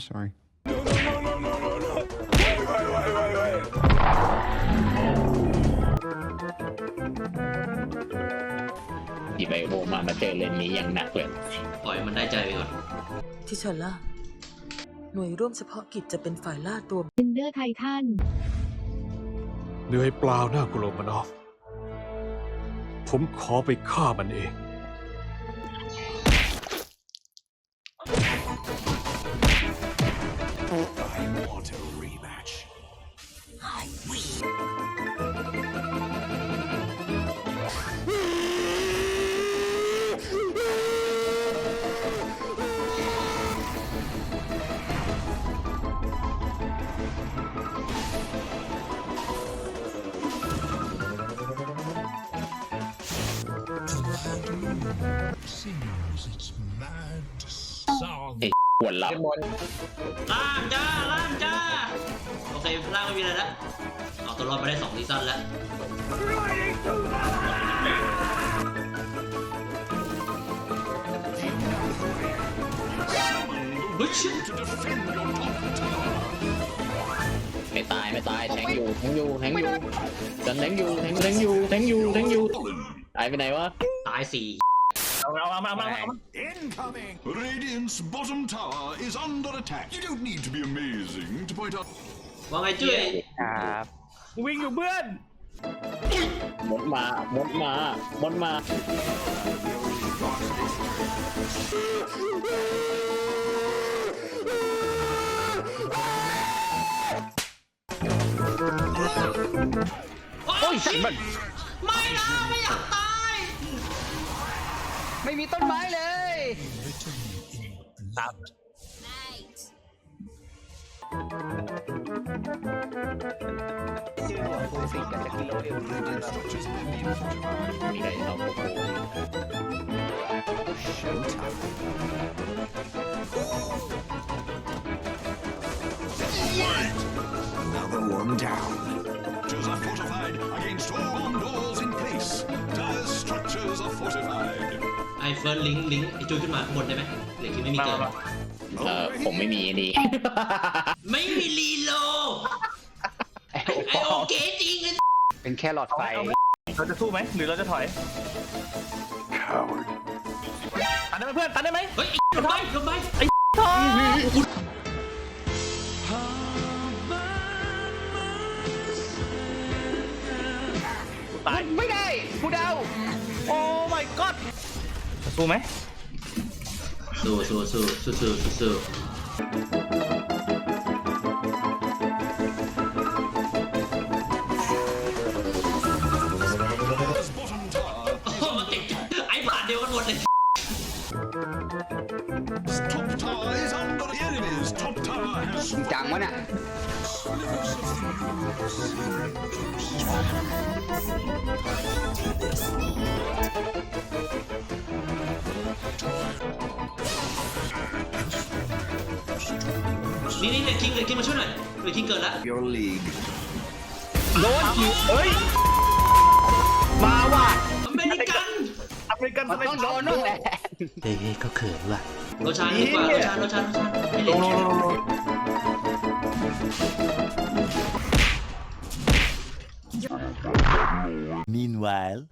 I'm sorry. หยิบไอโอมามาเจอเลนนี้ยังหนักเลยปล่อยมันได้ใจไปก่อน ที่ฉันล่ะ หน่วยร่วมเฉพาะกิจจะเป็นฝ่ายล่าตัวเอนเดอร์ไททันเหนื่อยเปล่าหน้ากุโลมานอฟ ผมขอไปฆ่ามันเอง ปวดหลับล่างจ้าล่างจ้าโอเคล่างไม่มีอะไรแล้วเอาตัวรอดมาได้สองซีซั่นแล้วเฮ้ยชิบไม่ตายไม่ตายแทงอยู่แทงอยู่แทงอยู่จันแทงอยู่แทงแทงอยู่แทงอยู่แทงอยู่ตายไปไหนวะ ตายสี่ Incoming! Radiant's bottom tower is under attack. You don't need to be amazing to point out. ว่าไงจุ้ย วิ่งอยู่เพื่อน มดมาหมดมาหมดมา โอ้ยชิบไม่นะไม่อยากตาย าย ไม่มีต้นไม้เลยมีใครเอาโกโก้ Another one down. Structures are fortified against all เฟิร์นลิงก์ลิงก์ไอจุ้ยขึ้นมาข้างบนได้ไหมเหล็กที่ไม่มีเกินเออผมไม่มีดีไม่มีรีโหลดไอโอเคจริงไอ้เป็นแค่หลอดไฟ เราจะสู้ไหมหรือเราจะถอย Coward. ตันได้ไหมเพื่อน ตันได้ไหมเฮ้ยหลบไปหลบไปทอตาย ไม่ได้กูเดาโอ้ my god จะ สู้ไหมสู้สู้สู้สู้สู้สู้สู้โอ้มันติดไอ้บาทเดียวกันหมดเลย Top tower is under the enemy's top tower has จังวะเนี่ย นี่นี่เลยคิงเลยคิงมาช่วยหน่อยเลยคิงเกิดแล้ว your league. โดนเฮ้ย มาว่ะอเมริกันอเมริกันต้องโดนนั่นแหละโรชานดีกว่าโรชานโรชานโรชานให้เหล็ก Meanwhile.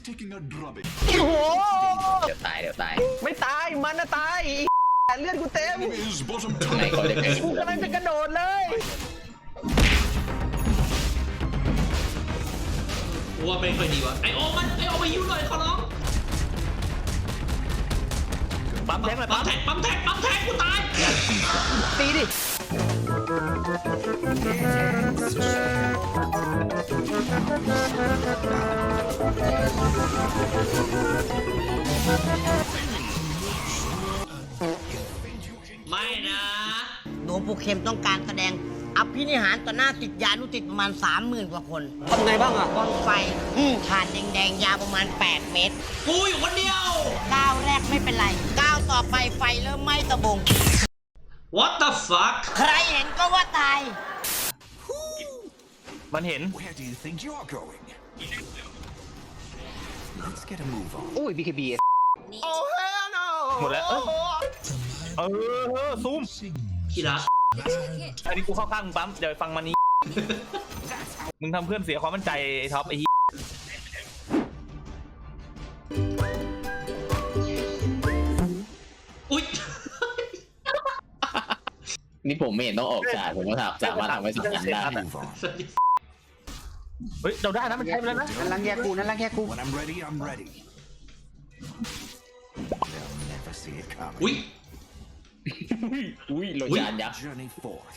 Is taking a drubbing. เดี๋ยวตายเดี๋ยวตายไม่ตายมันน่ะตายเลือดกูเต็ม Enemy's bottom ข้างใน tower เขาจะเกิดกูกำลังจะกระโดดเลยกูว่าไม่ค่อยดีว่ะไอโอมันไอโอมายิ้วหน่อยขอร้องปั๊มแทงหน่อยปั๊ปั๊มมแท็กปั๊มแท็กปั๊มแท็กกูตายตีดิ Your ปูเข็มต้องการแสดงอภินิหารต่อหน้าติดยานุติดประมาณ 30,000 กว่าคนทำไงบ้างอะกองไฟฐานแดงๆ ยาวประมาณ 8 เมตร กูอยู่คนเดียว ก้าวแรกไม่เป็นไร ก้าวต่อไปไฟเริ่มไหม้ตะบง What the fuck ใครเห็นก็ว่าตาย มันเห็น Where do you think you're going? Let's get a move on. อุ้ย BKB หมดแล้ว เออเออเออซูมที่รักอันนี้กูเข้าข้างมึงปั๊มเดี๋ยวฟังมันนี้ มึงทำเพื่อนเสียความมั่นใจไอ้ท็อปไอ้เหี้ยอุ้ย นี่ผมไม่เห็นต้องออกจากผมก็ถามสามารถทำไว้สองอันได้ Move on. เฮ้ยเราได้นะมันใช้ไปแล้วนะนั่นลังแกกูนั่นลังแกกู When I'm ready, I'm ready. They'll never see it coming. อุ้ยอุ้ยโรจานยักษ์ Journey forth.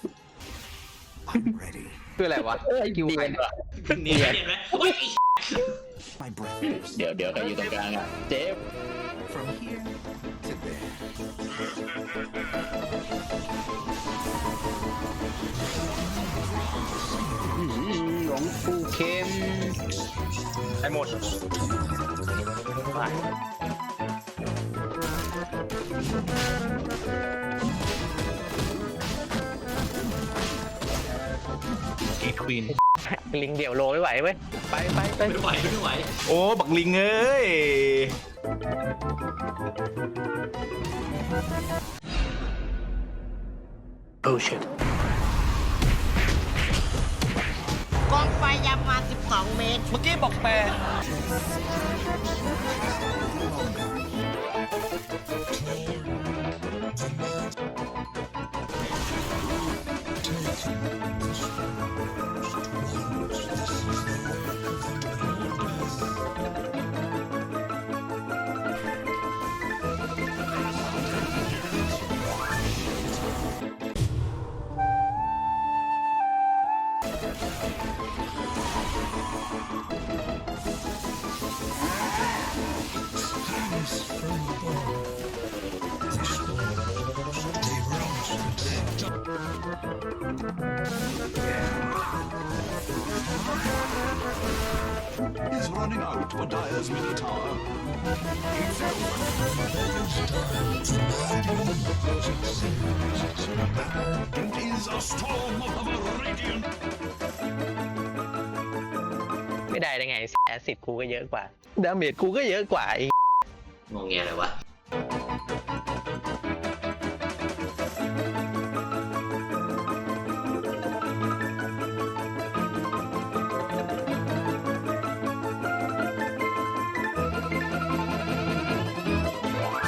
I'm ready. คืออะไรวะไอ้คิวใครเนียนเห็นไหมอุ้ยไอ้ My breath is เดี๋ยวเดี๋ยวใครอยู่ตรงกลางอะเจฟ from here to there. ปู่เข็มได้หมดกีควีนลิงเดี่ยวโลไม่ไหวเว้ย ไปไปไปไม่ไหวไม่ไหว โอ้บักลิงเอ้ย กองไฟยาวประมาณ12 เมตร เมื่อกี้บอกแปด Is running out for Dyer's middle tower. It's over. It is a storm of a radiant ไม่ได้ได้ไงแอซิดกูก็เยอะกว่าดาเมจกูก็เยอะกว่าอีกงงแงอะไรวะ